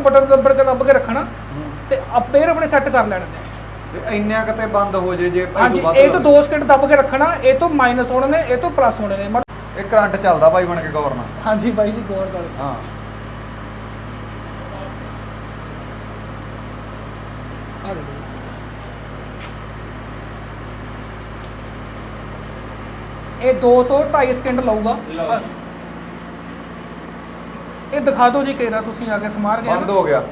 Button ਦੱਬੜ ਕੇ ਦੱਬ ਕੇ ਰੱਖਣਾ ਤੇ ਆਪੇਰ ਆਪਣੇ ਸੈੱਟ ਕਰ ਲੈਣੇ ਤੇ ਇੰਨਿਆਂ ਕਿਤੇ ਬੰਦ ਹੋ ਜੇ ਜੇ ਭਾਈ ਹਾਂਜੀ ਤੋਂ ਵੱਧ ਇਹ ਤੋਂ 2 ਸਕਿੰਟ ਦੱਬ ਕੇ ਰੱਖਣਾ ਇਹ ਤੋਂ ਮਾਈਨਸ ਹੋਣੇ ਨੇ ਇਹ ਤੋਂ ਪਲੱਸ ਹੋਣੇ ਨੇ। ਇਹ ਕਰੰਟ ਚੱਲਦਾ ਭਾਈ ਬਣ ਕੇ ਗੌਰ ਨਾਲ। ਹਾਂਜੀ ਬਾਈ ਜੀ ਗੌਰ ਕਰ ਹਾਂ। ਆ ਦੇਖੋ। ਇਹ 2 ਤੋਂ 2.5 ਸਕਿੰਟ ਲਊਗਾ। ਇਹ ਦਿਖਾ ਦਿਓ ਜੀ ਕਿਹੜਾ ਤੁਸੀਂ ਆ ਕੇ ਸਮਾਰ ਗਿਆ ਬੰਦ ਹੋ ਗਿਆ।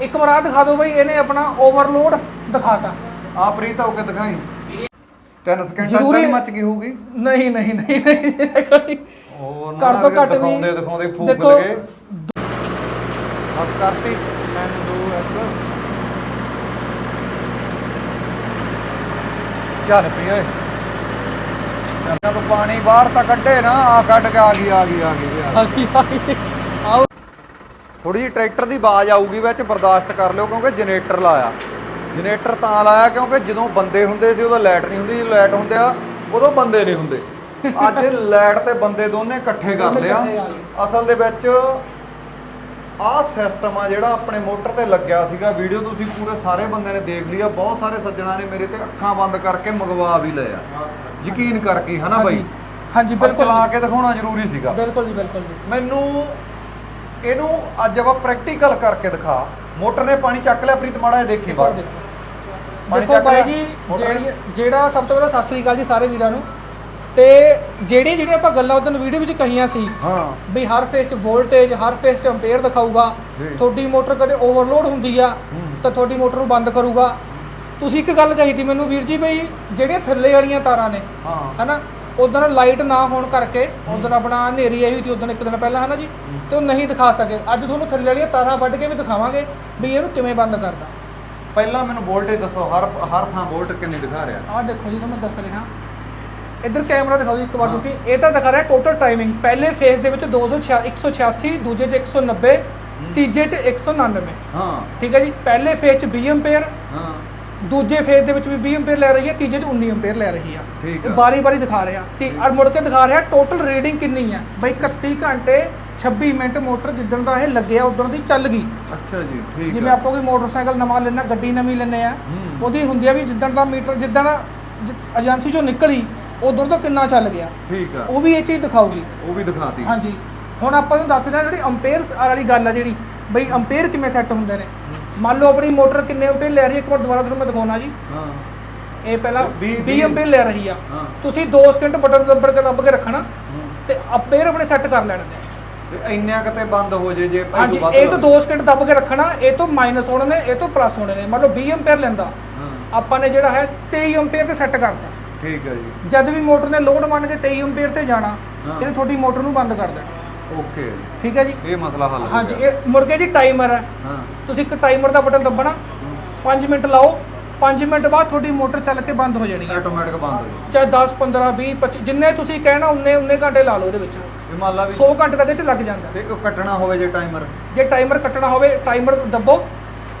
ਇੱਕ ਵਾਰ ਆ ਦਿਖਾ ਦਿਓ ਬਈ ਇਹਨੇ ਆਪਣਾ ਓਵਰਲੋਡ ਦਿਖਾਤਾ। ਆ ਪ੍ਰੀਤ ਹੋ ਕੇ ਦਿਖਾਈ? 3 ਸਕਿੰਟਾਂ ਜ਼ਰੂਰੀ- ਨੀ ਮੱਚ ਗਈ ਹੋਊਗੀ। ਨਹੀਂ ਨਹੀਂ ਨਹੀਂ ਨਹੀਂ ਉਹ ਨਾ ਘੱਟ ਤੋਂ ਘੱਟ ਵੀ ਦਿਖਾਉਂਦੇ ਦਿਖਾਉਂਦੇ ਫੂਕ ਦੇਖੋ, ਲਗੇ। ਬਸ ਕਰਤੀ। ਮੈਂ ਦੋ ਇੱਕ। ਚੱਲ ਪਈ ਓਏ ਤੋਂ ਪਾਣੀ ਬਾਹਰ ਤਾਂ ਕੱਢੇ ਨਾ ਆ ਕੱਢ ਕੇ ਆ ਗਈ ਆ ਗਈ। ਆ ਗਈ ਆ ਗਈ। ਥੋੜੀ ਜਿਹੀ ਟਰੈਕਟਰ ਦੀ ਆਵਾਜ਼ ਆਊਗੀ ਵਿੱਚ ਬਰਦਾਸ਼ਤ ਕਰ ਲਿਓ ਕਿਉਂਕਿ ਜਨਰੇਟਰ ਲਾਇਆ। ਜਨਰੇਟਰ ਤਾਂ ਲਾਇਆ ਕਿਉਂਕਿ ਜਦੋਂ ਬੰਦੇ ਹੁੰਦੇ ਸੀ ਉਦੋਂ ਲਾਈਟ ਨਹੀਂ ਹੁੰਦੀ ਜਦੋਂ ਲਾਈਟ ਹੁੰਦੇ ਆ ਉਦੋਂ ਬੰਦੇ ਨਹੀਂ ਹੁੰਦੇ। ਅੱਜ ਲਾਈਟ ਤੇ ਬੰਦੇ ਦੋਨੇ ਇਕੱਠੇ ਕਰ ਲਿਆ। ਆ। ਅਸਲ ਦੇ ਵਿੱਚ ਆਹ ਸਿਸਟਮ ਆ ਜਿਹੜਾ ਆਪਣੇ ਮੋਟਰ ਤੇ ਲੱਗਿਆ ਸੀਗਾ। ਵੀਡੀਓ ਤੁਸੀਂ ਪੂਰੇ ਸਾਰੇ ਬੰਦੇ ਨੇ ਦੇਖ ਲਿਆ ਬਹੁਤ ਸਾਰੇ ਸੱਜਣਾ ਨੇ ਮੇਰੇ ਤੇ ਅੱਖਾਂ ਬੰਦ ਕਰਕੇ ਮੰਗਵਾ ਵੀ ਲਿਆ ਯਕੀਨ ਕਰਕੇ ਹਨਾ ਬਾਈ? ਹਾਂਜੀ ਬਿਲਕੁਲ ਚਲਾ ਕੇ ਦਿਖਾਉਣਾ ਜ਼ਰੂਰੀ ਸੀਗਾ। ਬਿਲਕੁਲ ਜੀ ਬਿਲਕੁਲ ਜੀ। ਮੈਨੂੰ ਇਹਨੂੰ ਅੱਜ ਆਪਾਂ ਪ੍ਰੈਕਟੀਕਲ ਕਰਕੇ ਦਿਖਾ ਮੋਟਰ ਨੇ ਪਾਣੀ ਚੱਕ ਲਿਆ ਪ੍ਰੀਤ ਮਾੜਾ ਜਿਹਾ ਦੇਖੀ ਬਾਹਰ ਦੇਖੋ ਬਾਈ? ਜੀ? ਜਿਹੜੀ- ਜਿਹੜਾ ਸਭ ਤੋਂ ਪਹਿਲਾਂ ਸਤਿ ਸ੍ਰੀ ਅਕਾਲ ਜੀ ਸਾਰੇ ਵੀਰਾਂ ਨੂੰ ਤੇ ਜਿਹੜੀ ਜਿਹੜੀ ਆਪਾਂ ਗੱਲਾਂ ਉਦੋਂ ਵੀਡੀਓ ਵਿੱਚ ਕਹੀਆਂ ਸੀ ਹਾਂ ਵੀ ਹਰ ਫੇਸ 'ਚ ਵੋਲਟੇਜ ਹਰ ਫੇਸ 'ਚ ਐਂਪੀਅਰ ਦਿਖਾਊਗਾ। ਤੁਹਾਡੀ ਮੋਟਰ ਕਦੇ ਓਵਰਲੋਡ ਹੁੰਦੀ ਆ। ਤਾਂ ਤੁਹਾਡੀ ਮੋਟਰ ਨੂੰ ਬੰਦ ਕਰੂਗਾ ਤੁਸੀਂ ਇੱਕ ਗੱਲ ਕਹੀ ਤੀ ਮੈਨੂੰ ਵੀਰ ਜੀ ਬਈ ਜਿਹੜੀਆਂ ਥੱਲੇ ਵਾਲੀਆਂ ਤਾਰਾਂ ਨੇ ਹਾਂ ਹਨਾ ਉਦੋਂ ਲਾਈਟ ਨਾ ਹੋਣ ਕਰਕੇ ਉਦੋਂ ਆਪਣਾ ਹਨੇਰੀ ਆਈ ਹੋਈ ਸੀ ਉਦੋਂ ਇੱਕ ਦਿਨ ਪਹਿਲਾਂ ਹਨਾ ਜੀ? ਤੇ ਉਹ ਨਹੀਂ ਦਿਖਾ ਸਕੇ। ਅੱਜ ਤੁਹਾਨੂੰ ਥੱਲੇ ਵਾਲੀਆਂ ਤਾਰਾਂ ਵੱਢ ਕੇ ਵੀ ਦਿਖਾਵਾਂਗੇ ਵੀ ਇਹਨੂੰ ਕਿਵੇਂ ਬੰਦ ਕਰਦਾ ਪਹਿਲਾਂ ਮੈਨੂੰ ਵੋਲਟੇਜ ਦੱਸੋ ਹਰ ਹਰ ਥਾਂ ਵੋਲਟ ਕਿੰਨੀ ਦਿਖਾ ਰਿਹਾ? ਆਹ ਦੇਖੋ ਜੀ ਤੁਹਾਨੂੰ ਦੱਸ ਰਿਹਾ। ਇੱਧਰ ਕੈਮਰਾ ਦਿਖਾਓ ਜੀ ਇੱਕ ਵਾਰ ਤੁਸੀਂ। ਇਹ ਤਾਂ ਦਿਖਾ ਰਿਹਾ ਟੋਟਲ ਟਾਈਮਿੰਗ ਪਹਿਲੇ ਫੇਜ਼ ਦੇ ਵਿੱਚ 286 186 ਦੂਜੇ 'ਚ 190 ਤੀਜੇ 'ਚ 199 ਹਾਂ। ਠੀਕ ਹੈ ਜੀ? ਪਹਿਲੇ ਫੇਜ਼ 'ਚ 20 ਐਂਪੀਅਰ ਹਾਂ। ਦੂਜੇ ਫੇਜ਼ ਦੇ ਵਿੱਚ ਵੀ 20 ਐਂਪੀਅਰ ਲੈ ਰਹੀ ਹੈ ਤੀਜੇ 'ਚ 19 ਐਂਪੀਅਰ ਲੈ ਰਹੀ ਆ। ਠੀਕ ਆ। ਬਾਰੀ ਬਾਰੀ ਦਿਖਾ ਰਿਹਾ। ਤੇ ਔਰ ਮੁੜ ਕੇ ਦਿਖਾ ਰਿਹਾ ਟੋਟਲ ਰੀਡਿੰਗ ਕਿੰਨੀ ਹੈ ਬਈ 31 ਘੰਟੇ 26 ਮਿੰਟ ਮੋਟਰ ਜਿੱਦਣ ਦਾ ਇਹ ਲੱਗਿਆ ਉਦੋਂ ਦੀ ਚੱਲ ਗਈ। ਅੱਛਾ ਜੀ ਠੀਕ ਜਿਵੇਂ ਆ। ਆਪਾਂ ਕੋਈ ਮੋਟਰਸਾਈਕਲ ਨਵਾਂ ਲੈਣਾ ਗੱਡੀ ਨਵੀਂ ਲੈਂਦੇ ਆ ਹੂੰ। ਉਹਦੀ ਹੁੰਦੀ ਆ ਵੀ ਜਿੱਦਣ ਦਾ ਮੀਟਰ ਜਿੱਦਣ ਜ- ਏਜੰਸੀ ਚੋਂ ਨਿਕਲੀ ਉਦੋਂ ਤੋਂ ਕਿੰਨਾ ਚੱਲ ਗਿਆ। ਠੀਕ ਆ। ਉਹ ਵੀ ਇਹ ਚੀਜ਼ ਦਿਖਾਊਗੀ। ਉਹ ਵੀ ਦਿਖਾਤੀ। ਹਾਂਜੀ। ਹੁਣ ਆਪਾਂ ਨੂੰ ਦੱਸ ਰਿਹਾ ਜਿਹੜੀ ਅੰਪੇਅਰਸ ਵਾਲੀ ਗੱਲ ਆ ਜਿਹੜੀ ਬਈ ਅੰਪੇਅਰ ਕਿਵੇਂ ਸੈੱਟ ਹੁੰਦੇ ਨੇ। ਮੰਨ ਲਓ ਆਪਣੀ ਮੋਟਰ ਕਿੰਨੇ ਅੰਪੇਅਰ ਲੈ ਰਹੀ ਹੈ? ਇੱਕ ਵਾਰ ਦੁਬਾਰਾ ਤੁਹਾਨੂੰ ਮੈਂ ਦਿਖਾਉਣਾ ਜੀ। ਹਾਂ। ਇਹ ਪਹਿਲਾਂ ਵੀਹ- 20 ਅੰਪੇਅਰ ਲੈ ਰਹੀ ਆ। ਹਾਂ। ਤੁਸੀਂ 2 ਸਕਿੰਟ ਬਟਨ ਦੱਬੜ ਕੇ ਦੱਬ ਕੇ ਰੱਖਣਾ ਹੂੰ। ਤੇ ਅੰਪੇਅਰ ਆਪਣੇ ਸੈੱਟ ਕਰ ਲੈਣੇ ਤੇ ਇੰਨਿਆਂ ਕਿਤੇ ਬੰਦ ਹੋ ਜੇ ਜੇ ਭਾਈ ਹਾਂਜੀ ਤੋਂ ਵੱਧ ਇਹ ਤੋਂ 2 ਸਕਿੰਟ ਦੱਬ ਕੇ ਰੱਖਣਾ ਇਹ ਤੋਂ ਮਾਈਨਸ ਹੋਣੇ ਨੇ ਇਹ ਤੋਂ ਪਲੱਸ ਹੋਣੇ ਨੇ। ਮੰਨ ਲਓ 20 ਅੰਪੇਅਰ ਲੈਂਦਾ। ਹਾਂ। ਆਪਾਂ ਨੇ ਜਿਹੜਾ ਹੈ 23 ਅੰਪੇਅਰ ਤੇ ਸੈੱਟ ਕਰਤਾ। ਠੀਕ ਆ ਜੀ। ਜਦ ਵੀ ਮੋਟਰ ਨੇ ਲੋਡ ਮੰਨ ਕੇ 23 ਅੰਪੀਅਰ ਤੇ ਜਾਣਾ ਹਾਂ। ਇਹਨੇ ਤੁਹਾਡੀ ਮੋਟਰ ਨੂੰ ਬੰਦ ਕਰ ਦੇਣਾ। ਓਕੇ। ਠੀਕ ਹੈ ਜੀ? ਇਹ ਮਸਲਾ ਹੱਲ ਹੋ ਹਾਂਜੀ ਗਿਆ। ਇਹ ਕੇ ਜੀ ਟਾਈਮਰ ਹੈ। ਹਾਂ। ਤੁਸੀਂ ਇੱਕ ਟਾਈਮਰ ਦਾ ਬਟਨ ਦੱਬਣਾ। 5 ਮਿੰਟ ਲਾਓ। 5 ਮਿੰਟ ਬਾਅਦ ਤੁਹਾਡੀ ਮੋਟਰ ਚੱਲ ਕੇ ਬੰਦ ਹੋ ਜਾਣੀ ਹੈ। ਆਟੋਮੈਟਿਕ ਬੰਦ ਹੋ ਗਿਆ ਚਾਹੇ 10 15 20 25 ਜਿੰਨੇ ਤੁਸੀਂ ਕਹਿਣਾ ਉਨੇ ਉਨੇ ਘੰਟੇ ਲਾ ਲਓ ਇਹਦੇ ਵਿੱਚ। ਇਹ ਮੰਨ ਲਾ ਵੀ 100 ਘੰਟੇ ਤੱਕ ਇਹ ਚ ਲੱਗ ਜਾਂਦਾ। ਤੇ ਉਹ ਕੱਟਣਾ ਹੋਵੇ ਜੇ ਟਾਈਮਰ। ਜੇ ਟਾਈਮਰ ਕੱਟਣਾ ਹੋਵੇ ਟਾਈਮਰ ਦੱਬੋ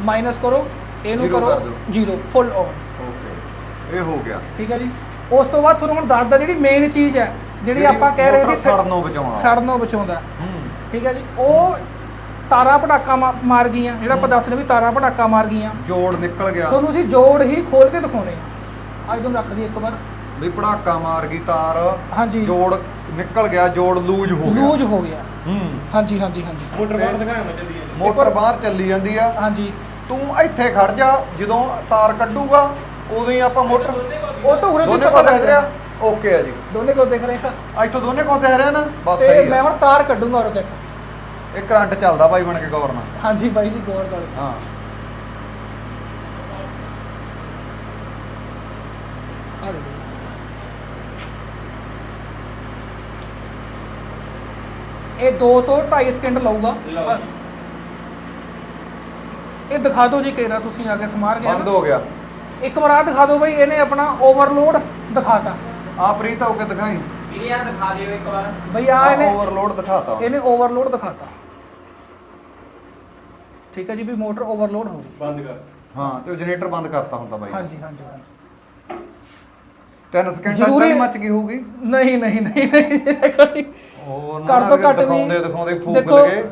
ਮਾਈਨਸ ਕਰੋ ਇਹਨੂੰ Zero ਕਰੋ ਕਰ ਦਿਓ। Zero full on. ਓਕੇ। ਇਹ ਹੋ ਗਿਆ। ਠੀਕ ਹੈ ਜੀ? ਉਸ ਤੋਂ ਬਾਅਦ ਤੁਹਾਨੂੰ ਹੁਣ ਦੱਸਦਾ ਜਿਹੜੀ ਮੇਨ ਚੀਜ਼ ਹੈ ਜਿਹੜੀ ਆਪਾਂ ਕਹਿ ਰਹੇ ਮੋਟਰ ਸੀ ਸੜਨੋਂ ਬਚਾਉਣਾ ਸੜਨੋਂ ਬਚਾਉਂਦਾ। ਠੀਕ ਹੈ ਜੀ ਉਹ ਤਾਰਾਂ ਪਟਾਕਾ ਮਾਰ ਗਈਆਂ। ਜਿਹੜਾ ਆਪਾਂ ਦੱਸ ਰਹੇ ਵੀ ਤਾਰਾਂ ਪਟਾਕਾ ਮਾਰ ਗਈਆਂ। ਜੋੜ ਨਿਕਲ ਗਿਆ। ਤੁਹਾਨੂੰ ਅਸੀਂ ਜੋੜ ਹੀ ਖੋਲ ਕੇ ਦਿਖਾਉਣੇ ਆ ਅੱਜ ਤੁਹਾਨੂੰ ਰੱਖ ਦਈਏ ਇੱਕ ਵਾਰ। ਵੀ ਪੜਾਕਾ ਮਾਰ ਗਈ ਤਾਰ। ਹਾਂਜੀ। ਜੋੜ ਨਿਕਲ ਗਿਆ ਜੋੜ ਲੂਜ ਹੋ ਗਿਆ। ਲੂਜ ਹੋ ਗਿਆ। ਹੂੰ। ਹਾਂਜੀ ਹਾਂਜੀ ਹਾਂਜੀ। ਮੋਟਰ ਬਾਹਰ ਦਿਖਾਇਆ ਮੈਂ ਚੱਲੀ ਜਾਂਦੀ। ਮੋਟਰ ਬਾਹਰ ਚੱਲੀ ਜਾਂਦੀ ਆ। ਹਾਂਜੀ। ਤੂੰ ਇੱਥੇ ਖੜ ਜਾ ਜਦੋਂ ਤਾਰ ਕੱਢੂਗਾ ਉਦੋਂ ਹੀ ਆਪਾਂ ਮੋਟਰ ਉਹ ਤਾਂ ਉਰੇ ਤੋਂ ਪਤਾ ਲੱਗ ਰਿਹਾ। ਓਕੇ ਆ ਜੀ। ਦੋਨੇ ਕੋ ਦੇਖ ਰਹੇ ਆ ਇੱਥੋਂ ਦੋਨੇ ਕੋ ਦੇਖ ਰਿਹਾ ਨਾ? ਬਸ ਤੇ ਸਹੀ ਮੈਂ ਆ ਹੁਣ ਤਾਰ ਕੱਢੂੰਗਾ ਉਹ ਦੇਖ। ਇਹ ਕਰੰਟ ਚੱਲਦਾ ਭਾਈ ਬਣ ਕੇ ਗੌਰ ਨਾਲ। ਹਾਂਜੀ ਬਾਈ ਜੀ ਗੌਰ ਕਰੋ ਹਾਂ। ਆ ਦੇਖੋ। ਇਹ 2 ਤੋਂ 2.5 ਸਕਿੰਟ ਲਊਗਾ। ਲਓ। ਇਹ ਦਿਖਾ ਦਿਓ ਜੀ ਕਿਹੜਾ ਤੁਸੀਂ ਆ ਕੇ ਸਮਾਰ ਗਿਆ ਬੰਦ ਨਾ। ਹੋ ਗਿਆ। ਇੱਕ ਵਾਰ ਆ ਦਿਖਾ ਦਿਓ ਬਈ ਇਹਨੇ ਆਪਣਾ ਓਵਰਲੋਡ ਦਿਖਾਤਾ। ਆ ਪ੍ਰੀਤ ਹੋ ਕੇ ਦਿਖਾਈ? ਵੀਰੇ ਯਾਰ ਦਿਖਾ ਦਿਓ ਇੱਕ ਵਾਰ। ਬਈ ਆ ਇਹਨੇ ਓਵਰਲੋਡ ਦਿਖਾਤਾ। ਇਹਨੇ ਓਵਰਲੋਡ ਦਿਖਾਤਾ। ਠੀਕ ਹੈ ਜੀ ਵੀ ਮੋਟਰ ਓਵਰਲੋਡ ਹੋ ਗਈ। ਬੰਦ ਕਰ। ਹਾਂ ਤੇ ਉਹ ਜਨਰੇਟਰ ਬੰਦ ਕਰਤਾ ਹੁੰਦਾ ਬਾਈ ਹਾਂਜੀ ਹਾਂਜੀ ਹਾਂਜੀ। 3 ਸਕਿੰਟਾਂ ਚ ਜ਼ਰੂਰੀ- ਤਾਂ ਨੀ ਮੱਚ ਗਈ ਹੋਊਗੀ। ਨਹੀਂ ਨਹੀਂ ਨਹੀਂ ਨਹੀਂ ਕੋਈ। ਉਹ ਘੱਟ ਤੋਂ ਘੱਟ ਵੀ ਦਿਖਾਉਂਦੇ ਦਿਖਾਉਂਦੇ ਫੂਕ ਦੇਖੋ ਲਗੇ।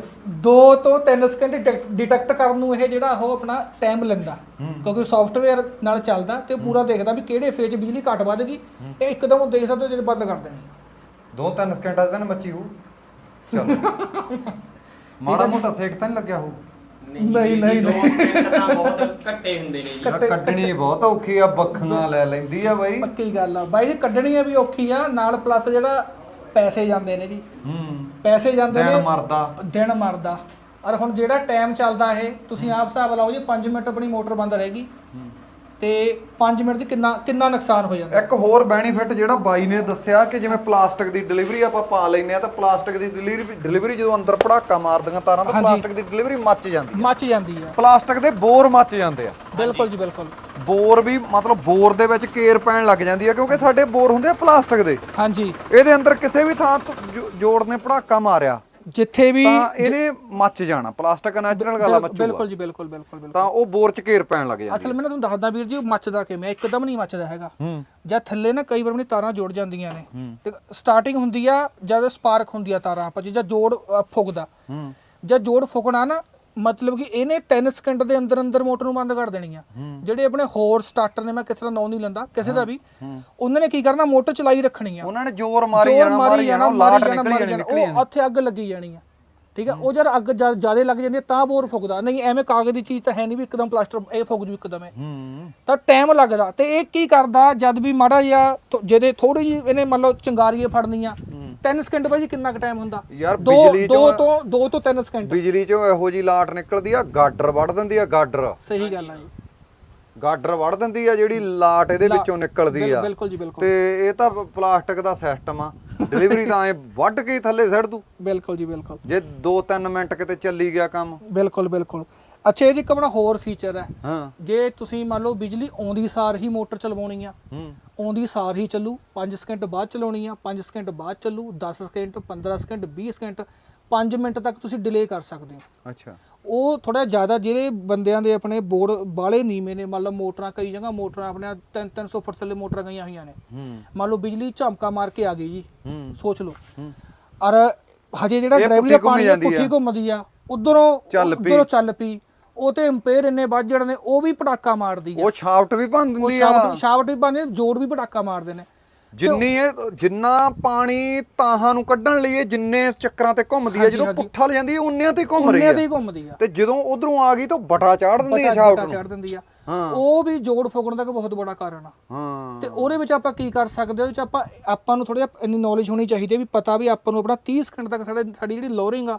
2 ਤੋਂ 3 ਸਕਿੰਟ ਡਿਟੈਕਟ ਕਰਨ ਨੂੰ ਇਹ ਜਿਹੜਾ ਉਹ ਆਪਣਾ ਟਾਈਮ ਲੈਂਦਾ। ਕਿਉਂਕਿ ਸੌਫਟਵੇਅਰ ਨਾਲ ਚੱਲਦਾ ਤੇ ਉਹ ਪੂਰਾ ਦੇਖਦਾ ਵੀ ਕਿਹੜੇ ਫੇਜ਼ 'ਚ ਬਿਜਲੀ ਘੱਟ ਵੱਧ ਗਈ। ਇਹ ਇੱਕਦਮ ਉਹ ਦੇਖ ਸਕਦਾ ਜਿਹੜੇ ਬੰਦ ਕਰ ਦੇਣੀ। ਦੋ ਤਿੰਨ ਸਕਿੰਟਾਂ ਦੇ ਨਾ ਮੱਚੀ ਹੋ ਚੱਲ। ਮਾੜਾ ਮੋਟਾ ਸੇਕ ਤਾਂ ਨਹੀਂ ਲੱਗਿਆ ਹੋ ਨਹੀਂ, ਨਹੀਂ, ਦੋ ਮਿੰਟ ਤਾਂ ਬਹੁਤ ਘੱਟੇ ਹੁੰਦੇ ਨੇ ਜੀ। ਯਾਰ ਕੱਢਣੀ ਬਹੁਤ ਔਖੀ ਆ ਬੱਖੀਆਂ ਲੈ ਲੈਂਦੀ ਆ ਬਾਈ। ਪੱਕੀ ਗੱਲ ਆ। ਬਾਈ ਜੀ ਕੱਢਣੀ ਵੀ ਔਖੀ ਆ ਨਾਲ ਪਲੱਸ ਜਿਹੜਾ ਪੈਸੇ ਜਾਂਦੇ ਨੇ ਜੀ। ਹੂੰ। ਪੈਸੇ ਜਾਂਦੇ ਦਿਨ ਨੇ ਮਰਦਾ। ਦਿਨ ਮਰਦਾ। ਔਰ ਹੁਣ ਜਿਹੜਾ ਟਾਈਮ ਚੱਲਦਾ ਇਹ ਤੁਸੀਂ ਆਪ ਹਿਸਾਬ ਲਾਓ ਜੀ 5 ਮਿੰਟ ਆਪਣੀ ਮੋਟਰ ਬੰਦ ਰਹੇਗੀ। ਤੇ 5 ਮਿੰਟ 'ਚ ਕਿੰਨਾ ਕਿੰਨਾ ਨੁਕਸਾਨ ਹੋ ਜਾਂਦਾ? ਇੱਕ ਹੋਰ ਬੈਨੀਫਿਟ ਜਿਹੜਾ ਬਾਈ ਨੇ ਦੱਸਿਆ ਕਿ ਜਿਵੇਂ ਪਲਾਸਟਿਕ ਦੀ ਡਿਲੀਵਰੀ ਆਪਾਂ ਪਾ ਲੈਨੇ ਆ ਤਾਂ ਪਲਾਸਟਿਕ ਦੀ ਡਿਲੀਵਰੀ ਡਿਲੀਵਰੀ ਜਦੋਂ ਅੰਦਰ ਪੜਾਕਾ ਮਾਰਦੀਆਂ ਤਾਰਾਂ ਤਾਂ ਹਾਂਜੀ। ਪਲਾਸਟਿਕ ਦੀ ਡਿਲੀਵਰੀ ਮੱਚ ਜਾਂਦੀ ਮੱਚ ਜਾਂਦੀ ਆ। ਪਲਾਸਟਿਕ ਦੇ ਬੋਰ ਮੱਚ ਜਾਂਦੇ ਆ। ਬਿਲਕੁਲ ਜੀ ਬਿਲਕੁਲ। ਬੋਰ ਵੀ ਮਤਲਬ ਬੋਰ ਦੇ ਵਿੱਚ ਕੇਰ ਪੈਣ ਲੱਗ ਜਾਂਦੀ ਆ ਕਿਉਂਕਿ ਸਾਡੇ ਬੋਰ ਹੁੰਦੇ ਆ ਪਲਾਸਟਿਕ ਦੇ। ਹਾਂਜੀ। ਇਹਦੇ ਅੰਦਰ ਕਿਸੇ ਵੀ ਥਾਂ ਤੋਂ ਜੋ- ਜੋੜ ਨੇ ਪੜਾਕਾ ਮਾਰਿਆ। ਜਿੱਥੇ ਵੀ ਤਾਂ ਇਹਨੇ ਮੱਚ ਜਾਣਾ ਪਲਾਸਟਿਕ ਨੈਚੁਰਲ ਗੱਲ ਆ ਮੱਚੂਗਾ। ਬਿਲਕੁਲ ਜੀ ਬਿਲਕੁਲ ਬਿਲਕੁਲ ਬਿਲਕੁਲ। ਤਾਂ ਉਹ ਬੋਰ ਚ ਕੇਰ ਪੈਣ ਲੱਗ ਜਾਂਦੀ ਅਸਲ ਮੈਂ ਤੁਹਾਨੂੰ ਦੱਸਦਾ ਵੀਰ ਜੀ ਉਹ ਮੱਚਦਾ ਕਿਵੇਂ? ਇੱਕਦਮ ਨਹੀਂ ਮੱਚਦਾ ਹੈਗਾ। ਜਦ ਥੱਲੇ ਨਾ ਕਈ ਵਾਰ ਆਪਣੀ ਤਾਰਾਂ ਜੁੜ ਜਾਂਦੀਆਂ ਨੇ। ਤੇ ਸਟਾਰਟਿੰਗ ਹੁੰਦੀ ਆ ਜਦ ਸਪਾਰਕ ਹੁੰਦੀ ਆ ਤਾਰਾਂ ਆਪਾਂ ਜਦ ਜੋੜ ਫੁੱਕਦਾ ਜਦ ਜੋੜ ਫੁੱਕਣਾ ਨਾ ਮਤਲਬ ਕਿ ਇਹਨੇ 3 ਸਕਿੰਟ ਦੇ ਅੰਦਰ ਅੰਦਰ ਮੋਟਰ ਨੂੰ ਬੰਦ ਕਰ ਦੇਣੀ ਆ। ਜਿਹੜੇ ਆਪਣੇ ਹੋਰ ਸਟਾਰਟਰ ਨੇ ਮੈਂ ਕਿਸੇ ਦਾ ਨਾਂ ਨਹੀਂ ਲੈਂਦਾ ਕਿਸੇ ਦਾ ਵੀ ਉਹਨਾਂ ਨੇ ਕੀ ਕਰਨਾ? ਮੋਟਰ ਚਲਾਈ ਰੱਖਣੀ ਆ। ਉਹਨਾਂ ਨੇ ਜ਼ੋਰ ਮਾਰੀ ਜਾਣਾ ਮਾਰੀ ਜਾਣਾ ਲਾਟ ਨਿਕਲੀ ਜਾਣੀ ਉਹ ਉੱਥੇ ਅੱਗ ਲੱਗੀ ਜਾਣੀ ਆ। ਠੀਕ ਆ? ਉਹ ਜਦ ਅੱਗ ਜ਼ਿਆਦਾ ਲੱਗ ਜਾਂਦੀ ਤਾਂ ਬੋਰ ਫੁੱਕਦਾ। ਨਹੀਂ ਐਵੇਂ ਕਾਗਜ਼ ਦੀ ਚੀਜ਼ ਤਾਂ ਹੈ ਨਹੀਂ ਵੀ ਇੱਕਦਮ ਪਲਾਸਟਰ ਇਹ ਫੁੱਕ ਜੂ ਇੱਕਦਮ ਇਹ। ਹੂੰ। ਤਾਂ ਟਾਈਮ ਲੱਗਦਾ। ਤੇ ਇਹ ਕੀ ਕਰਦਾ? ਜਦ ਵੀ ਮਾੜਾ ਜਿਹਾ ਜਿਹਦੇ ਥੋੜੀ ਜੀ ਇਹਨੇ ਮੰਨ ਲਓ ਚੰਗਾਰੀਏ ਫੜਨੀ ਆ 3 ਸਕਿੰਟ ਭਾਜੀ ਕਿੰਨਾ ਕੁ ਟਾਈਮ ਹੁੰਦਾ? ਯਾਰ ਦੋ ਬਿਜਲੀ ਦੋ ਚੋਂ ਤੋਂ 2 ਤੋਂ 3 ਸਕਿੰਟ ਬਿਜਲੀ ਚੋਂ ਇਹੋ ਜੀ ਲਾਟ ਨਿਕਲਦੀ ਆ ਗਾਡਰ ਵੜ ਦਿੰਦੀ ਆ ਗਾਡਰ। ਸਹੀ ਗੱਲ ਆ ਜੀ। ਗਾਡਰ ਵੜ ਦਿੰਦੀ ਆ ਜਿਹੜੀ ਲਾਟ ਇਹਦੇ ਵਿੱਚੋਂ ਨਿਕਲਦੀ ਬਿਲ- ਆ ਬਿਲਕੁਲ ਜੀ ਬਿਲਕੁਲ। ਤੇ ਇਹ ਤਾਂ ਪਲਾਸਟਿਕ ਦਾ ਸਿਸਟਮ ਆ। ਡਿਲੀਵਰੀ ਤਾਂ ਐ ਵੱਢ ਕੇ ਹੀ ਥੱਲੇ ਸੜ ਦੂ। ਬਿਲਕੁਲ ਜੀ ਬਿਲਕੁਲ। ਜੇ 2-3 ਮਿੰਟ ਕਿਤੇ ਚੱਲੀ ਗਿਆ ਕੰਮ। ਬਿਲਕੁਲ ਬਿਲਕੁਲ। ਅੱਛਾ ਇਹ ਜੀ ਇੱਕ ਆਪਣਾ ਹੋਰ ਫੀਚਰ ਹੈ। ਹਾਂ। ਜੇ ਤੁਸੀਂ ਮੰਨ ਲਓ ਬਿਜਲੀ ਆਉਂਦੀ ਸਾਰ ਹੀ ਮੋਟਰ ਚਲਵਾਉਣੀ ਆ। ਹੂੰ। ਆਉਂਦੀ ਸਾਰ ਹੀ ਚੱਲੂ 5 ਸਕਿੰਟ ਬਾਅਦ ਚਲਾਉਣੀ ਆ 5 ਸਕਿੰਟ ਬਾਅਦ ਚੱਲੂ 10 ਸਕਿੰਟ 15 ਸਕਿੰਟ 20 ਸਕਿੰਟ 5 ਮਿੰਟ ਤੱਕ ਤੁਸੀਂ ਡਿਲੇ ਕਰ ਸਕਦੇ ਹੋ। ਅੱਛਾ। ਉਹ ਥੋੜਾ ਜ਼ਿਆਦਾ ਜਿਹੜੇ ਬੰਦਿਆਂ ਦੇ ਆਪਣੇ ਬੋਰਡ ਬਾਲੇ ਨੀਵੇਂ ਨੇ ਮੰਨ ਲਓ ਮੋਟਰਾਂ ਕਈ ਜਗ੍ਹਾ ਮੋਟਰਾਂ ਆਪਣੇ 3 300 ਫੁੱਟ ਥੱਲੇ ਮੋਟਰਾਂ ਗਈਆਂ ਹੋਈਆਂ ਨੇ। ਹੂੰ। ਮੰਨ ਲਓ ਬਿਜਲੀ ਝਮਕਾ ਮਾਰ ਕੇ ਆ ਗਈ ਜੀ। ਹੂੰ। ਸੋਚ ਲਓ। ਹੂੰ। ਔਰ ਹਜੇ ਜਿਹੜਾ ਡਰਾਈਵਰੀ ਪਾਣੀ ਪੁੱਠੀ। ਘੁੰਮਦੀ ਆ ਉਧਰੋਂ। ਉਧਰੋਂ ਚੱਲ ਪਈ ਉਹ ਤੇ ਇੰਪੇਅਰ ਇੰਨੇ ਵੱਜ ਜਣ ਨੇ ਉਹ ਵੀ ਪਟਾਕਾ ਮਾਰਦੀ ਆ। ਉਹ ਸ਼ਾਫਟ ਵੀ ਭੰਨ ਉਹ ਦਿੰਦੀ ਆ। ਸ਼ਾਵਟ ਵੀ ਪਾਉਂਦੇ ਨੇ, ਜੋੜ ਵੀ ਪਟਾਕਾ ਮਾਰਦੇ ਨੇ। ਜਿੰਨੀ ਇਹ ਜਿੰਨਾ ਪਾਣੀ ਤਾਹਾਂ ਨੂੰ ਕੱਢਣ ਲਈ ਇਹ ਜਿੰਨੇ ਚੱਕਰਾਂ ਤੇ ਘੁੰਮਦੀ ਆ ਹਾਂਜੀ, ਜਦੋਂ ਹਾਂਜੀ। ਪੁੱਠਾ ਲੈ ਜਾਂਦੀ ਹੈ ਉਨਿਆਂ ਤੇ ਹੀ ਘੁੰਮ ਰਹੀ ਉਹਨੇ ਆ ਤੇ ਹੀ ਘੁੰਮਦੀ ਆ। ਤੇ ਜਦੋਂ ਉਧਰੋਂ ਆ ਗਈ ਤਾਂ ਬਟਾ ਚਾੜ ਦਿੰਦੀ ਹੈ ਪਟਾ ਸ਼ਾਫਟ ਪਟਾ ਨੂੰ। ਚੜ ਦਿੰਦੀ ਆ। ਹਾਂ। ਉਹ ਵੀ ਜੋੜ ਫੁਕਣ ਦਾ ਇੱਕ ਬਹੁਤ ਬੜਾ ਕਾਰਨ ਆ। ਹਾਂ। ਤੇ ਉਹਦੇ ਵਿੱਚ ਆਪਾਂ ਕੀ ਕਰ ਸਕਦੇ ਹਾਂ ਉਹ ਚ ਆਪਾਂ ਆਪਾਂ ਨੂੰ ਥੋੜਾ ਇੰਨੀ ਨੌਲੇਜ ਹੋਣੀ ਚਾਹੀਦੀ ਹੈ ਵੀ ਪਤਾ ਵੀ ਆਪਾਂ ਨੂੰ ਆਪਣਾ 30 ਸਕਿੰਟ ਤੱਕ ਸਾਡੇ ਸਾਡੀ ਜਿਹੜੀ ਲੋਰਿੰਗ ਆ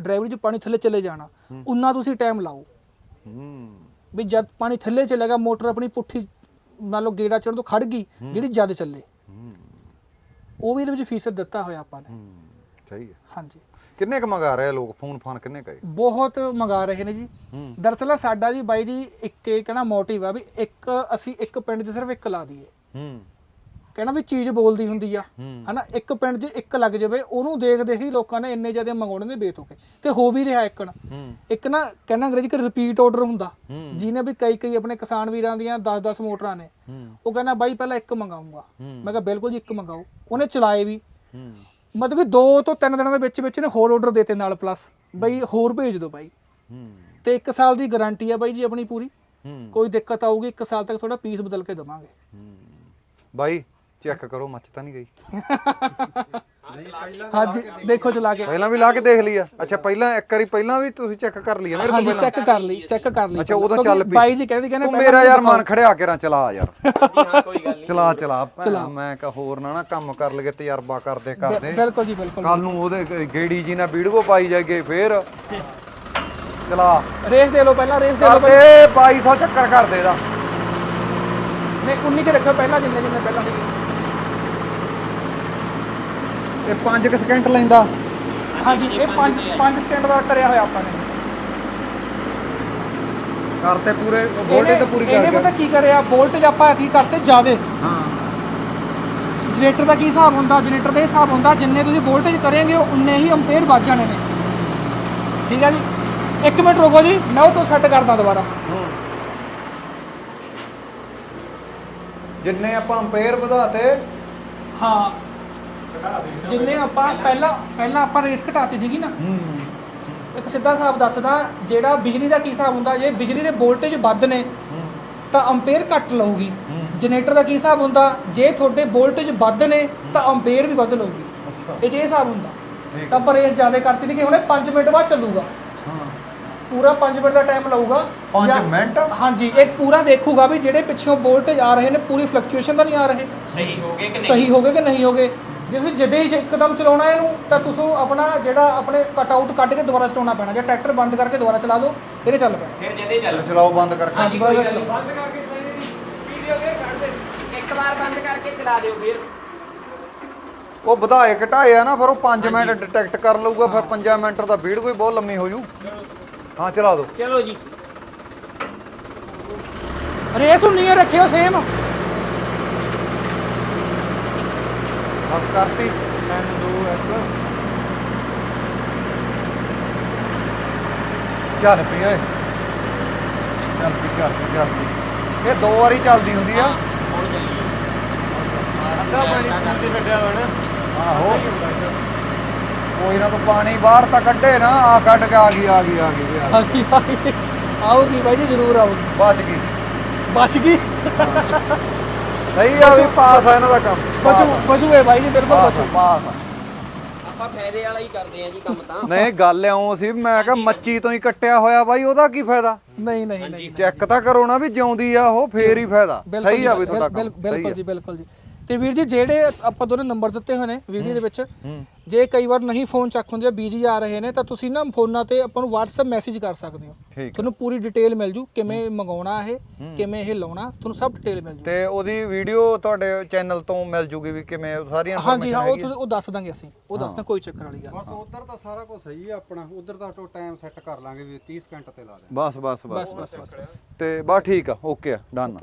ਡਰਾਈਵਰ ਚ ਪਾਣੀ ਥੱਲੇ ਚਲੇ ਜਾਣਾ ਉਨਾ ਤੁਸੀਂ ਟਾਈਮ ਲਾਓ। ਹੂੰ। ਵੀ ਜਦ ਪਾਣੀ ਥੱਲੇ ਚਲੇਗਾ ਮੋਟਰ ਆਪਣੀ ਪੁੱਠੀ ਮੰਨ ਲਓ ਗੇੜਾ ਚੜਨ ਤੋਂ ਖੜ ਗਈ ਜਿਹੜੀ ਜਦ ਚੱਲੇ। ਉਹ ਵੀ ਇਹਦੇ ਵਿੱਚ ਫੀਸਦ ਦਿੱਤਾ ਹੋਇਆ ਆਪਾਂ ਨੇ। ਹੂੰ, ਸਹੀ ਹੈ। ਹਾਂਜੀ। ਕਿੰਨੇ ਕ ਮੰਗਾ ਰਹੇ ਆ ਲੋਕ? ਫੋਨ ਫਾਨ ਕਿੰਨੇ ਕਏ ਬਹੁਤ ਮੰਗਾ ਰਹੇ ਨੇ ਜੀ। ਨਾ ਸਾਡਾ ਜੀ ਬਾਈ ਜੀ ਇੱਕ ਇਹ ਕਹਿਣਾ ਮੋਟਿਵ ਆ ਵੀ ਇੱਕ ਅਸੀਂ ਇੱਕ ਪਿੰਡ 'ਚ ਸਿਰਫ ਇੱਕ ਲਾ ਦਈਏ। ਹੂੰ। ਕਹਿਣਾ ਵੀ ਚੀਜ਼ ਬੋਲਦੀ ਹੁੰਦੀ ਆ। ਹਨਾ ਇੱਕ ਪਿੰਡ 'ਚ ਇੱਕ ਲੱਗ ਜਾਵੇ ਉਹਨੂੰ ਦੇਖਦੇ ਹੀ ਲੋਕਾਂ ਨੇ ਇੰਨੇ ਜ਼ਿਆਦਾ ਮੰਗਾਉਣੇ ਨੇ ਬੇਤ ਹੋ। ਕੇ ਤੇ ਹੋ ਵੀ ਰਿਹਾ ਇੱਕ ਨਾ। ਹੂੰ। ਇੱਕ ਨਾ ਕਹਿੰਦਾ ਅੰਗਰੇਜ਼ੀ ਕਿ ਰਿਪੀਟ ਆਰਡਰ ਹੁੰਦਾ। ਜਿਹਨੇ ਵੀ ਕਈ ਕਈ ਆਪਣੇ ਕਿਸਾਨ ਵੀਰਾਂ ਦੀਆਂ 10-10 ਮੋਟਰਾਂ ਨੇ ਉਹ ਕਹਿੰਦਾ ਬਾਈ ਪਹਿਲਾਂ ਇੱਕ ਮੰਗਾਉਂਗਾ। ਮੈਂ ਕਿਹਾ ਬਿਲਕੁਲ ਜੀ ਇੱਕ ਮੰਗਾਓ। ਉਹਨੇ ਚਲਾਏ ਵੀ। ਮਤਲਬ ਕਿ 2 ਤੋਂ 3 ਦਿਨਾਂ ਦੇ ਵਿੱਚ ਵਿੱਚ ਨੇ ਹੋਰ ਆਰਡਰ ਦੇਤੇ ਨਾਲ ਪਲੱਸ ਬਈ ਹੋਰ ਭੇਜ ਦਿਓ ਬਾਈ। ਤੇ 1 ਸਾਲ ਦੀ ਗਾਰੰਟੀ ਆ ਬਾਈ ਜੀ ਆਪਣੀ ਪੂਰੀ। ਕੋਈ ਦਿੱਕਤ ਆਊਗੀ 1 ਸਾਲ ਤੱਕ ਥੋੜਾ ਪੀਸ ਬਦਲ ਕੇ ਦਵਾਂਗੇ। ਬਾਈ ਚੈੱਕ ਕਰੋ ਮੱਚ ਤਾਂ ਨਹੀਂ ਗਈ। ਹਾਂਜੀ ਦੇਖੋ ਚਲਾ ਕੇ ਪਹਿਲਾਂ ਵੀ ਲਾ ਕੇ ਦੇਖ ਲਈ ਆ। ਅੱਛਾ ਪਹਿਲਾਂ ਇੱਕ ਵਾਰੀ ਪਹਿਲਾਂ ਵੀ ਤੁਸੀਂ ਚੈੱਕ ਕਰ ਲਈ ਆ ਮੇਰੇ ਤੋਂ ਹਾਂਜੀ ਪਹਿਲਾਂ? ਚੈੱਕ ਕਰ ਲਈ ਚੈੱਕ ਕਰ ਲਈ। ਅੱਛਾ ਉਦੋਂ ਚੱਲ ਪਈ ਬਾਈ ਜੀ ਕਹਿੰਦੇ ਕਹਿੰਦੇ ਤੂੰ ਮੇਰਾ ਯਾਰ ਮਨ ਖੜਿਆ ਕੇ ਨਾ ਚਲਾ ਯਾਰ। ਹਾਂ ਕੋਈ ਗੱਲ ਨਹੀਂ ਚਲਾ ਚਲਾ ਭੈਣ, ਮੈਂ ਕਹਾ ਹੋਰ ਨਾ ਨਾ ਕੰਮ ਕਰ ਲਗੇ ਤਜਰਬਾ ਕਰਦੇ ਕਰਦੇ। ਬਿਲਕੁਲ ਜੀ ਬਿਲਕੁਲ। ਕੱਲ ਨੂੰ ਉਹਦੇ ਗ- ਗੇੜੀ ਜੀ ਨਾਲ ਵੀਡੀਓ ਪਾਈ ਜਾਏਗੇ ਫੇਰ। ਚਲਾ। ਰੇਸ ਦੇ ਲਓ ਪਹਿਲਾਂ ਰੇਸ ਦੇ ਲਓ ਕਰਦੇ 2200 ਚੱਕਰ ਕਰ ਦੇ ਨਹੀਂ 19 ਕੇ ਰੱਖੋ ਪਹਿਲਾਂ ਜਿੰਨੇ ਜਿੰਨੇ ਪਹਿਲਾਂ ਸੀ ਇਹ 5 ਸਕਿੰਟ ਲੈਂਦਾ। ਹਾਂਜੀ ਇਹ 5 5 ਸਕਿੰਟ ਦਾ ਕਰਿਆ ਹੋਇਆ ਆਪਾਂ ਨੇ। ਕਰਤੇ ਪੂਰੇ ਵੋਲਟੇਜ ਤਾਂ ਪੂਰੀ ਇਹਨੇ ਕਰ ਪਤਾ ਕੀ ਕਰਿਆ? ਵੋਲਟੇਜ ਆਪਾਂ ਕੀ ਕਰਤੇ ਜ਼ਿਆਦੇ। ਹਾਂ। ਜਨਰੇਟਰ ਦਾ ਕੀ ਹਿਸਾਬ ਹੁੰਦਾ? ਜਨਰੇਟਰ ਦਾ ਹਿਸਾਬ ਹੁੰਦਾ ਜਿੰਨੇ ਤੁਸੀਂ ਵੋਲਟੇਜ ਕਰੋਗੇ ਉਨੇ ਹੀ ਐਂਪੀਅਰ ਵੱਜ ਜਾਣੇ ਨੇ। ਠੀਕ ਹੈ ਜੀ? ਇੱਕ ਮਿੰਟ ਰੁਕੋ ਜੀ ਮੈਂ ਉਹ ਤੋਂ ਸੈੱਟ ਕਰਦਾ ਦੁਬਾਰਾ। ਜਿੰਨੇ ਆਪਾਂ ਅੰਪੇਅਰ ਵਧਾਤੇ ਹਾਂ। ਜਿੰਨੇ ਆਪਾਂ ਪਹਿਲਾਂ ਪਹਿਲਾਂ ਆਪਾਂ ਰੇਸ ਘਟਾਤੀ ਸੀਗੀ ਨਾ। ਇੱਕ ਸਿੱਧਾ ਹਿਸਾਬ ਦੱਸਦਾ ਜਿਹੜਾ ਬਿਜਲੀ ਦਾ ਕੀ ਹਿਸਾਬ ਹੁੰਦਾ ਜੇ ਬਿਜਲੀ ਦੇ ਵੋਲਟੇਜ ਵੱਧ ਨੇ ਤਾਂ ਐਂਪੀਅਰ ਘੱਟ ਲਊਗੀ। ਜਨਰੇਟਰ ਦਾ ਕੀ ਹਿਸਾਬ ਹੁੰਦਾ ਜੇ ਤੁਹਾਡੇ ਵੋਲਟੇਜ ਵੱਧ ਨੇ ਤਾਂ ਐਂਪੀਅਰ ਵੀ ਵੱਧ ਲਊਗੀ। ਅੱਛਾ। ਇਹ ਇਹ ਹਿਸਾਬ ਹੁੰਦਾ ਤਾਂ ਆਪਾਂ ਰੇਸ ਜ਼ਿਆਦਾ ਕਰਤੀ ਸੀ ਕਿ ਹੁਣੇ 5 ਮਿੰਟ ਬਾਅਦ ਚੱਲੂਗਾ। ਹਾਂ। ਪੂਰਾ 5 ਮਿੰਟ ਦਾ ਟਾਈਮ ਲਊਗਾ। ਪੰਜ ਜਾਂ- ਮਿੰਟ? ਹਾਂਜੀ ਇਹ ਪੂਰਾ ਦੇਖੂਗਾ ਵੀ ਜਿਹੜੇ ਪਿੱਛੋਂ ਵੋਲਟੇਜ ਆ ਰਹੇ ਨੇ ਪੂਰੀ ਫਲਕਚੁਏਸ਼ਨ ਤਾਂ ਨਹੀਂ ਆ ਰਹੇ। ਸਹੀ ਹੋ ਗਏ ਕਿ ਨਹੀਂ? ਸਹੀ ਹੋ ਗਏ ਕਿ ਨਹੀਂ ਹੋ ਗਏ? ਜੇ ਤੁਸੀਂ ਜਦੇ ਹੀ ਇੱਕਦਮ ਚਲਾਉਣਾ ਇਹਨੂੰ ਤਾਂ ਤੁਸੀਂ ਆਪਣਾ ਜਿਹੜਾ ਆਪਣੇ ਕਟ ਆਊਟ ਕੱਢ ਕੇ ਦੁਬਾਰਾ ਚਲਾਉਣਾ ਪੈਣਾ। ਜਾਂ ਟਰੈਕਟਰ ਬੰਦ ਕਰਕੇ ਦੁਬਾਰਾ ਚਲਾ ਦਿਓ ਇਹਨੇ ਚੱਲ ਪੈਣਾ। ਫਿਰ ਜਦੇ ਚੱਲ। ਚਲਾਓ ਬੰਦ ਕਰਕੇ। ਹਾਂਜੀ ਕੋਈ ਗੱਲ ਨਹੀਂ ਬੰਦ ਕਰਕੇ ਵੀਡੀਓ ਕੱਢ ਦੇ ਇੱਕ ਵਾਰ ਬੰਦ ਕਰਕੇ ਚਲਾ ਦਿਓ ਫਿਰ। ਉਹ ਵਧਾਏ ਘਟਾਏ ਆ ਨਾ ਫਿਰ ਉਹ 5 ਮਿੰਟ ਡਿਟੈਕਟ ਕਰ ਲਊਗਾ ਫਿਰ 5 ਮਿੰਟ ਦਾ ਵੀਡੀਓ ਹੀ ਬਹੁਤ ਲੰਮੀ ਹੋ ਜੂ। ਹਾਂ ਚਲਾ ਦਿਓ। ਚਲੋ ਜੀ। ਰੇਸ ਹੁੰਨੀ ਹੈ ਰੱਖਿਓ ਸੇਮ ਬਸ ਕਰਤੀ 3 2 1 ਚੱਲ ਪਈ ਓਏ ਚੱਲ ਪਈ ਚੱਲ ਪਈ ਚੱਲ ਪਈ। ਇਹ ਦੋ ਵਾਰੀ ਚੱਲਦੀ ਹੁੰਦੀ ਆ। ਹੁਣ ਚੱਲੀਏ ਅੱਧਾ ਪਾਣੀ ਪੂੰਦੇ ਛੱਡਿਆ ਹੋਣਾ ਆਹੋ। ਕੋਈ ਨਾ ਤੂੰ ਪਾਣੀ ਬਾਹਰ ਤਾਂ ਕੱਢੇ ਨਾ ਆ ਕੱਢ ਕੇ ਆ ਗਈ ਆ ਗਈ ਆ ਗਈ ਆ ਗਈ। ਆਉਗੀ ਬਾਈ ਜੀ ਜ਼ਰੂਰ ਆਉਗੀ ਬਚ ਗਈ। ਬਚ ਗਈ। ਸਹੀ ਆ ਵੀ ਪਾਸ ਆ ਇਹਨਾਂ ਦਾ ਕੰਮ। ਬਚੂ ਬਚੂ ਹੈ ਬਾਈ ਜੀ ਬਿਲਕੁਲ ਪਾਸ ਬਚੂ ਪਾਸ। ਆ। ਆਪਾਂ ਫਾਇਦੇ ਵਾਲਾ ਹੀ ਕਰਦੇ ਆ ਜੀ ਕੰਮ ਤਾਂ। ਨਹੀਂ ਗੱਲ ਇਉਂ ਸੀ ਮੈਂ ਕਿਹਾ ਮੱਚੀ ਤੋਂ ਹੀ ਕੱਟਿਆ ਹੋਇਆ ਬਾਈ ਉਹਦਾ ਕੀ ਫਾਇਦਾ? ਨਹੀਂ ਨਹੀਂ ਨਹੀਂ ਚੈੱਕ ਤਾਂ ਕਰੋ ਨਾ ਵੀ ਜਿਉਂਦੀ ਆ ਉਹ ਫੇਰ ਹੀ ਫਾਇਦਾ। ਬਿਲਕੁਲ ਸਹੀ ਆ ਵੀ ਤੁਹਾਡਾ ਬਿਲ- ਕੰਮ ਬਿਲਕੁਲ ਸਹੀ ਜੀ ਬਿਲਕੁਲ ਜੀ। ਤੇ ਵੀਰ ਜੀ ਜਿਹੜੇ ਆਪਾਂ ਦੋਨੇ ਨੰਬਰ ਦਿੱਤੇ ਹੋਏ ਨੇ ਵੀਡੀਓ ਦੇ ਵਿੱਚ ਹੂੰ। ਜੇ ਕਈ ਵਾਰ ਨਹੀਂ ਫੋਨ ਚੱਕ ਹੁੰਦੇ ਬੀਜੀ ਆ ਰਹੇ ਨੇ ਤਾਂ ਤੁਸੀਂ ਨਾ ਫੋਨਾਂ ਤੇ ਆਪਾਂ ਨੂੰ WhatsApp ਮੈਸੇਜ ਕਰ ਸਕਦੇ ਹੋ। ਠੀਕ ਤੁਹਾਨੂੰ ਪੂਰੀ ਡਿਟੇਲ ਮਿਲ ਜੂ ਕਿਵੇਂ ਮੰਗਾਉਣਾ ਇਹ ਕਿਵੇਂ ਇਹ ਲਾਉਣਾ ਤੁਹਾਨੂੰ ਸਭ ਡਿਟੇਲ ਮਿਲ ਜੂ। ਤੇ ਉਹਦੀ ਵੀਡੀਓ ਤੁਹਾਡੇ ਚੈਨਲ ਤੋਂ ਮਿਲ ਜੂਗੀ ਵੀ ਕਿਵੇਂ ਸਾਰੀਆਂ ਹਾਂਜੀ ਹਾਂ ਉਹ ਤੁਸੀਂ ਉਹ ਦੱਸ ਦਾਂਗੇ ਅਸੀਂ ਉਹ ਦੱਸਦਾ ਕੋਈ ਚੱਕਰ ਵਾਲੀ ਗੱਲ ਬਸ ਉਧਰ ਤਾਂ ਸਾਰਾ ਕੁਝ ਸਹੀ ਆ ਆਪਣਾ ਉਧਰ ਦਾ ਟਾਈਮ ਸੈੱਟ ਕਰ ਲਾਂਗੇ ਵੀ 30 ਸਕਿੰਟ ਤੇ ਲਾ ਦੇ ਬਸ ਬਸ ਬਸ। ਬਸ ਬਸ ਬਸ ਤੇ ਬਸ ਠੀਕ ਆ ਓਕੇ ਆ ਡਨ